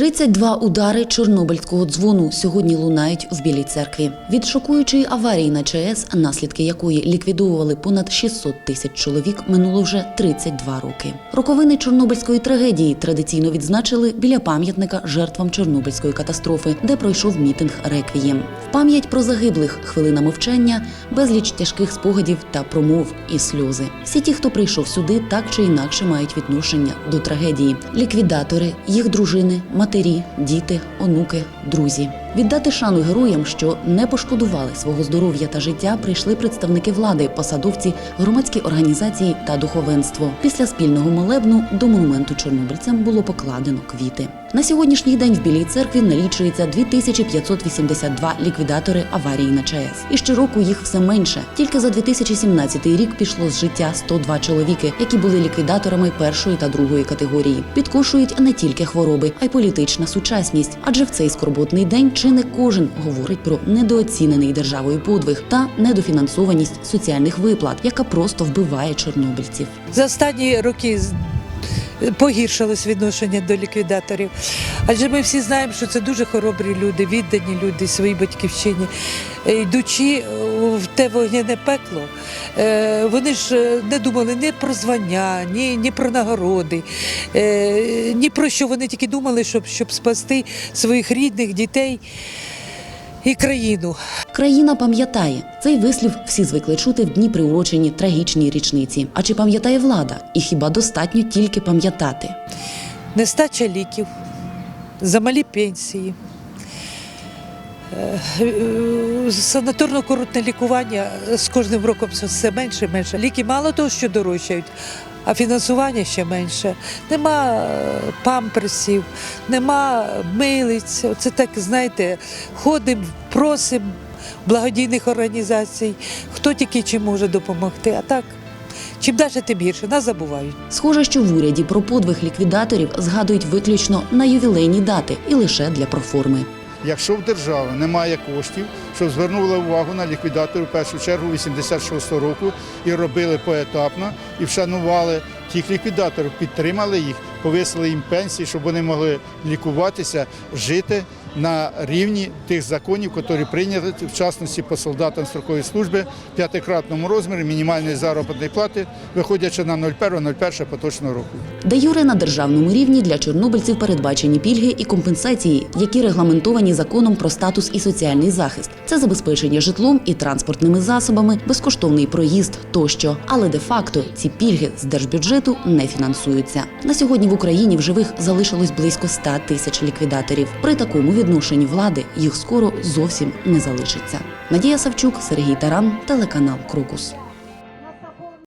32 удари чорнобильського дзвону сьогодні лунають в Білій церкві. Від шокуючої аварії на ЧАЕС, наслідки якої ліквідовували понад 600 тисяч чоловік, минуло вже 32 роки. Роковини чорнобильської трагедії традиційно відзначили біля пам'ятника жертвам чорнобильської катастрофи, де пройшов мітинг реквієм. В пам'ять про загиблих хвилина мовчання, безліч тяжких спогадів та промов і сльози. Всі ті, хто прийшов сюди, так чи інакше мають відношення до трагедії. Ліквідатори, їх дружини, матері, діти, онуки, друзі. Віддати шану героям, що не пошкодували свого здоров'я та життя, прийшли представники влади, посадовці, громадські організації та духовенство. Після спільного молебну до монументу чорнобильцям було покладено квіти. На сьогоднішній день в Білій церкві налічується 2582 ліквідатори аварії на ЧАЕС. І щороку їх все менше. Тільки за 2017 рік пішло з життя 102 чоловіки, які були ліквідаторами першої та другої категорії. Підкошують не тільки хвороби, а й політична сучасність. Адже в цей скорботний день чи не кожен говорить про недооцінений державою подвиг та недофінансованість соціальних виплат, яка просто вбиває чорнобильців. За останні роки погіршилось відношення до ліквідаторів. Адже ми всі знаємо, що це дуже хоробрі люди, віддані люди своїй батьківщині. Е, Йдучи е, в те вогняне пекло, е, вони ж не думали ні про звання, ні, ні про нагороди, ні про що. Вони тільки думали, щоб, щоб спасти своїх рідних, дітей і країну. Країна пам'ятає цей вислів. Всі звикли чути в дні приурочені трагічній річниці. А чи пам'ятає влада? І хіба достатньо тільки пам'ятати? нестача ліків, замалі пенсії. е, е, Санаторно-курортне лікування з кожним роком все менше і менше. Ліки мало того, що дорожчають, а фінансування ще менше. Нема е, памперсів, нема милиць. Це так, знаєте, ходимо, просимо благодійних організацій, хто тільки чим може допомогти. А так, чим далі, тим гірше. Нас забувають. Схоже, що в уряді про подвиг ліквідаторів згадують виключно на ювілейні дати і лише для проформи. Якщо в держави немає коштів, щоб звернули увагу на ліквідаторів в першу чергу 86-го року і робили поетапно, і вшанували тих ліквідаторів, підтримали їх, повисили їм пенсії, щоб вони могли лікуватися, жити на рівні тих законів, які прийняті, в частності по солдатам строкової служби в п'ятикратному розмірі мінімальної заробітної плати, виходячи на 01.01 поточного року. Де юре на державному рівні для чорнобильців передбачені пільги і компенсації, які регламентовані законом про статус і соціальний захист. Це забезпечення житлом і транспортними засобами, безкоштовний проїзд тощо. Але де-факто ці пільги з держбюджету не фінансуються. На сьогодні в Україні в живих залишилось близько 100 тисяч ліквідаторів. При такому відношенні влади їх скоро зовсім не залишиться. Надія Савчук, Сергій Таран, телеканал Крокус.